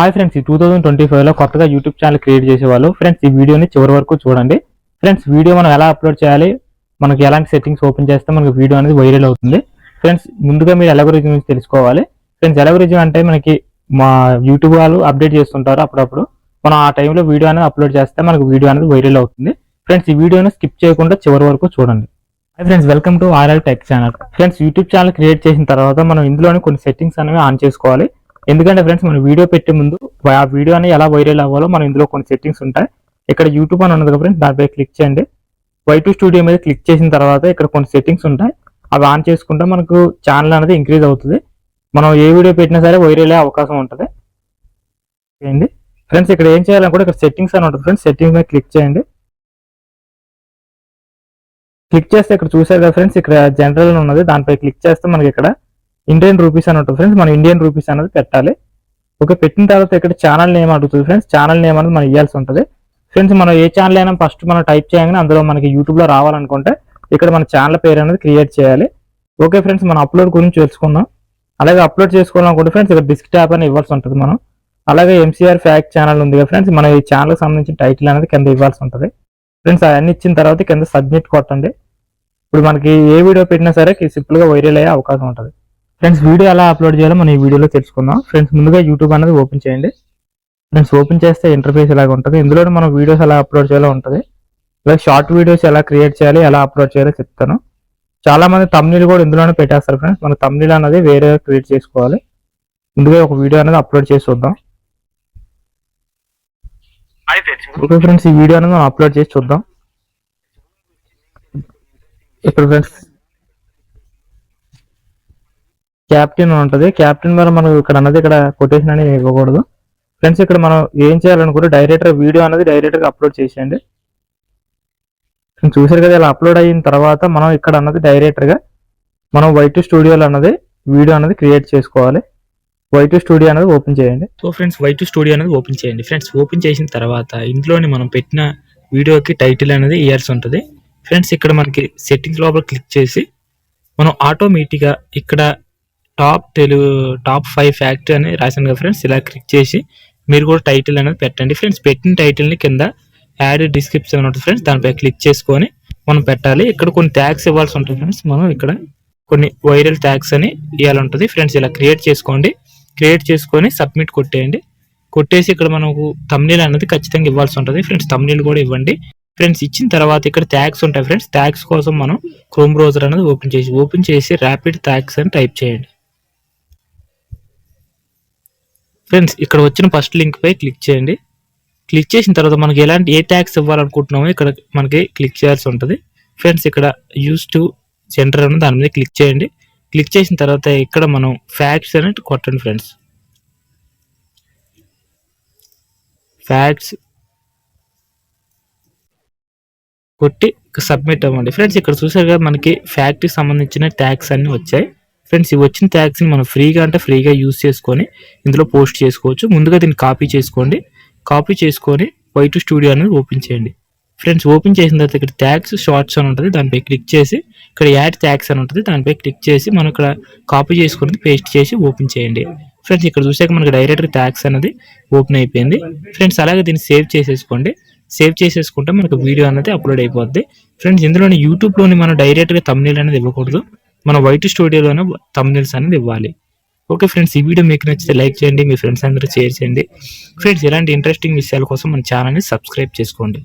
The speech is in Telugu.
హాయ్ ఫ్రెండ్స్ ఈ టూ థౌసండ్ ట్వంటీ ఫైవ్లో కొత్తగా యూట్యూబ్ ఛానల్ క్రియేట్ చేసేవాళ్ళు ఫ్రెండ్స్ ఈ వీడియోని చివరి వరకు చూడండి. ఫ్రెండ్స్ వీడియో మనం ఎలా అప్లోడ్ చేయాలి మనకి ఎలాంటి సెట్టింగ్స్ ఓపెన్ చేస్తే మనకి వీడియో అనేది వైరల్ అవుతుంది. ఫ్రెండ్స్ ముందుగా మీరు ఎలగోరిజం గురించి తెలుసుకోవాలి. ఫ్రెండ్స్ ఎలగోరిజం అంటే మనకి మా యూట్యూబ్ వాళ్ళు అప్డేట్ చేస్తుంటారు అప్పుడప్పుడు. మనం ఆ టైంలో వీడియో అనేది అప్లోడ్ చేస్తే మనకు వీడియో అనేది వైరల్ అవుతుంది. ఫ్రెండ్స్ ఈ వీడియోని స్కిప్ చేయకుండా చివరి వరకు చూడండి. Hi friends welcome to RL tech channel friends YouTube channel create చేసిన తర్వాత మనం ఇందులోనే కొన్ని సెట్టింగ్స్ అనేవి ఆన్ చేసుకోవాలి. ఎందుకంటే ఫ్రెండ్స్ మనం వీడియో పెట్టే ముందు ఆ వీడియో అనేది ఎలా వైరల్ అవ్వాలో మనం ఇందులో కొన్ని సెట్టింగ్స్ ఉంటాయి. ఇక్కడ యూట్యూబ్ అని ఉన్నది ఫ్రెండ్స్ దానిపై క్లిక్ చేయండి. వై టూ స్టూడియో మీద క్లిక్ చేసిన తర్వాత ఇక్కడ కొన్ని సెట్టింగ్స్ ఉంటాయి. అవి ఆన్ చేసుకుంటే మనకు ఛానల్ అనేది ఇంక్రీజ్ అవుతుంది. మనం ఏ వీడియో పెట్టినా సరే వైరల్ అయ్యే అవకాశం ఉంటుంది. చేయండి. ఫ్రెండ్స్ ఇక్కడ ఏం చేయాలని కూడా ఇక్కడ సెట్టింగ్స్ అని ఉంటుంది ఫ్రెండ్స్ సెట్టింగ్స్ మీద క్లిక్ చేయండి. క్లిక్ చేస్తే ఇక్కడ చూసారు కదా ఫ్రెండ్స్ ఇక్కడ జనరల్ ఉన్నది. దానిపై క్లిక్ చేస్తే మనకి ఇక్కడ ఇండియన్ రూపీస్ అని ఉంటుంది ఫ్రెండ్స్ మనం ఇండియన్ రూపీస్ అనేది పెట్టాలి. ఓకే పెట్టిన తర్వాత ఇక్కడ ఛానల్ నేమ్ అడుగుతుంది ఫ్రెండ్స్ ఛానల్ నేమ్ అనేది మనం ఇవ్వాల్సి ఉంటుంది. ఫ్రెండ్స్ మనం ఏ ఛానల్ అయినా ఫస్ట్ మనం టైప్ చేయగానే అందులో మనకి యూట్యూబ్లో రావాలనుకుంటే ఇక్కడ మన ఛానల్ పేరు అనేది క్రియేట్ చేయాలి. ఓకే ఫ్రెండ్స్ మనం అప్లోడ్ గురించి తెలుసుకుందాం. అలాగే అప్లోడ్ చేసుకోవాలనుకుంటే ఫ్రెండ్స్ ఇక్కడ డిస్క్ ట్యాప్ అని ఇవ్వాల్సి ఉంటుంది మనం. అలాగే ఎంసీఆర్ ఫ్యాక్ ఛానల్ ఉంది కదా ఫ్రెండ్స్ మన ఈ ఛానల్ సంబంధించిన టైటిల్ అనేది కింద ఇవ్వాల్సి ఉంటుంది. ఫ్రెండ్స్ అవన్నీ ఇచ్చిన తర్వాత కింద సబ్మిట్ కొట్టండి. ఇప్పుడు మనకి ఏ వీడియో పెట్టినా సరే సింపుల్గా వైరల్ అయ్యే అవకాశం ఉంటుంది. ఫ్రెండ్స్ వీడియో ఎలా అప్లోడ్ చేయాలో మనం ఈ వీడియోలో తెలుసుకుందాం. ఫ్రెండ్స్ ముందుగా యూట్యూబ్ అనేది ఓపెన్ చేయండి. ఫ్రెండ్స్ ఓపెన్ చేస్తే ఇంటర్ఫేస్ ఇలాగ ఉంటుంది ఇందులోనే మనం వీడియోస్ ఎలా అప్లోడ్ చేయాలో ఉంటుంది. అలాగే షార్ట్ వీడియోస్ ఎలా క్రియేట్ చేయాలి ఎలా అప్లోడ్ చేయాలో చెప్తాను. చాలా మంది తమ్నీల్ కూడా ఇందులోనే పెట్టేస్తారు ఫ్రెండ్స్ మన తమ్నీల్ అనేది వేరే క్రియేట్ చేసుకోవాలి. ముందుగా ఒక వీడియో అనేది అప్లోడ్ చేసి చూద్దాం. ఓకే ఫ్రెండ్స్ ఈ వీడియో అనేది మనం అప్లోడ్ చేసి చూద్దాం. ఇప్పుడు ఫ్రెండ్స్ క్యాప్టెన్ ఉంటుంది. క్యాప్టెన్ ద్వారా మనం ఇక్కడ అన్నది ఇక్కడ కొటేషన్ అనేది ఇవ్వకూడదు. ఫ్రెండ్స్ ఇక్కడ మనం ఏం చేయాలనుకుంటే డైరెక్టర్ వీడియో అనేది డైరెక్టర్గా అప్లోడ్ చేసేయండి. చూసారు కదా ఇలా అప్లోడ్ అయిన తర్వాత మనం ఇక్కడ అన్నది డైరెక్టర్గా మనం వైట్ స్టూడియోలో అన్నది వీడియో అనేది క్రియేట్ చేసుకోవాలి. వైట్ స్టూడియో అనేది ఓపెన్ చేయండి. So friends Y T studio అనేది ఓపెన్ చేయండి. ఫ్రెండ్స్ ఓపెన్ చేసిన తర్వాత ఇంట్లోని మనం పెట్టిన వీడియోకి టైటిల్ అనేది ఇయర్స్ ఉంటుంది. ఫ్రెండ్స్ ఇక్కడ మనకి సెట్టింగ్స్ లోపల క్లిక్ చేసి మనం ఆటోమేటిక్గా ఇక్కడ top Telugu top five factory అని రాశాను కదా ఫ్రెండ్స్ ఇలా క్లిక్ చేసి మీరు కూడా టైటిల్ అనేది పెట్టండి. ఫ్రెండ్స్ పెట్టిన టైటిల్ని కింద యాడ్ డిస్క్రిప్షన్ ఉంటుంది ఫ్రెండ్స్ దానిపై క్లిక్ చేసుకొని మనం పెట్టాలి. ఇక్కడ కొన్ని ట్యాగ్స్ ఇవ్వాల్సి ఉంటుంది ఫ్రెండ్స్ మనం ఇక్కడ కొన్ని వైరల్ ట్యాగ్స్ అని ఇవ్వాలి ఉంటుంది ఫ్రెండ్స్ ఇలా క్రియేట్ చేసుకోండి. క్రియేట్ చేసుకొని సబ్మిట్ కొట్టేయండి. కొట్టేసి ఇక్కడ మనకు తమ్నీల్ అనేది ఖచ్చితంగా ఇవ్వాల్సి ఉంటుంది. ఫ్రెండ్స్ తమ్నీల్ కూడా ఇవ్వండి. ఫ్రెండ్స్ ఇచ్చిన తర్వాత ఇక్కడ ట్యాగ్స్ ఉంటాయి ఫ్రెండ్స్. ట్యాగ్స్ కోసం మనం క్రోమ్ బ్రౌజర్ అనేది ఓపెన్ చేసి ఓపెన్ చేసి ర్యాపిడ్ ట్యాగ్స్ అని టైప్ చేయండి. ఫ్రెండ్స్ ఇక్కడ వచ్చిన ఫస్ట్ లింక్ పై క్లిక్ చేయండి. క్లిక్ చేసిన తర్వాత మనకి ఎలాంటి ఏ ట్యాక్స్ ఇవ్వాలనుకుంటున్నామో ఇక్కడ మనకి క్లిక్ చేయాల్సి ఉంటుంది. ఫ్రెండ్స్ ఇక్కడ యూస్ టు జెండర్ అని దాని మీద క్లిక్ చేయండి. క్లిక్ చేసిన తర్వాత ఇక్కడ మనం ఫ్యాక్ట్స్ అనేది కొట్టండి ఫ్రెండ్స్ ఫ్యాక్ట్స్ కొట్టి సబ్మిట్ అవ్వండి. ఫ్రెండ్స్ ఇక్కడ చూసారు కదా మనకి ఫ్యాక్టరీకి సంబంధించిన ట్యాక్స్ అన్ని వచ్చాయి. ఫ్రెండ్స్ ఇవి వచ్చిన ట్యాగ్స్ని మనం ఫ్రీగా అంటే ఫ్రీగా యూస్ చేసుకొని ఇందులో పోస్ట్ చేసుకోవచ్చు. ముందుగా దీన్ని కాపీ చేసుకోండి. కాపీ చేసుకొని వైట్ స్టూడియో అనేది ఓపెన్ చేయండి. ఫ్రెండ్స్ ఓపెన్ చేసిన తర్వాత ఇక్కడ ట్యాక్స్ షార్ట్స్ అని ఉంటుంది. దానిపై క్లిక్ చేసి ఇక్కడ యాడ్ ట్యాక్స్ అని ఉంటుంది. దానిపై క్లిక్ చేసి మనం ఇక్కడ కాపీ చేసుకుని పేస్ట్ చేసి ఓపెన్ చేయండి. ఫ్రెండ్స్ ఇక్కడ చూసాక మనకి డైరెక్ట్ ట్యాక్స్ అనేది ఓపెన్ అయిపోయింది. ఫ్రెండ్స్ అలాగే దీన్ని సేవ్ చేసేసుకోండి. సేవ్ చేసేసుకుంటే మనకు వీడియో అనేది అప్లోడ్ అయిపోద్ది. ఫ్రెండ్స్ ఇందులోని యూట్యూబ్లోని మనం డైరెక్ట్గా తమ్నీల్ అనేది ఇవ్వకూడదు. మన వైట్ స్టూడియోలోనే తమ్నీల్స్ అనేది ఇవ్వాలి. ఓకే ఫ్రెండ్స్ ఈ వీడియో మీకు నచ్చితే లైక్ చేయండి మీ ఫ్రెండ్స్ అందరూ షేర్ చేయండి. ఫ్రెండ్స్ ఇలాంటి ఇంట్రెస్టింగ్ విషయాల కోసం మన ఛానల్ని సబ్స్క్రైబ్ చేసుకోండి.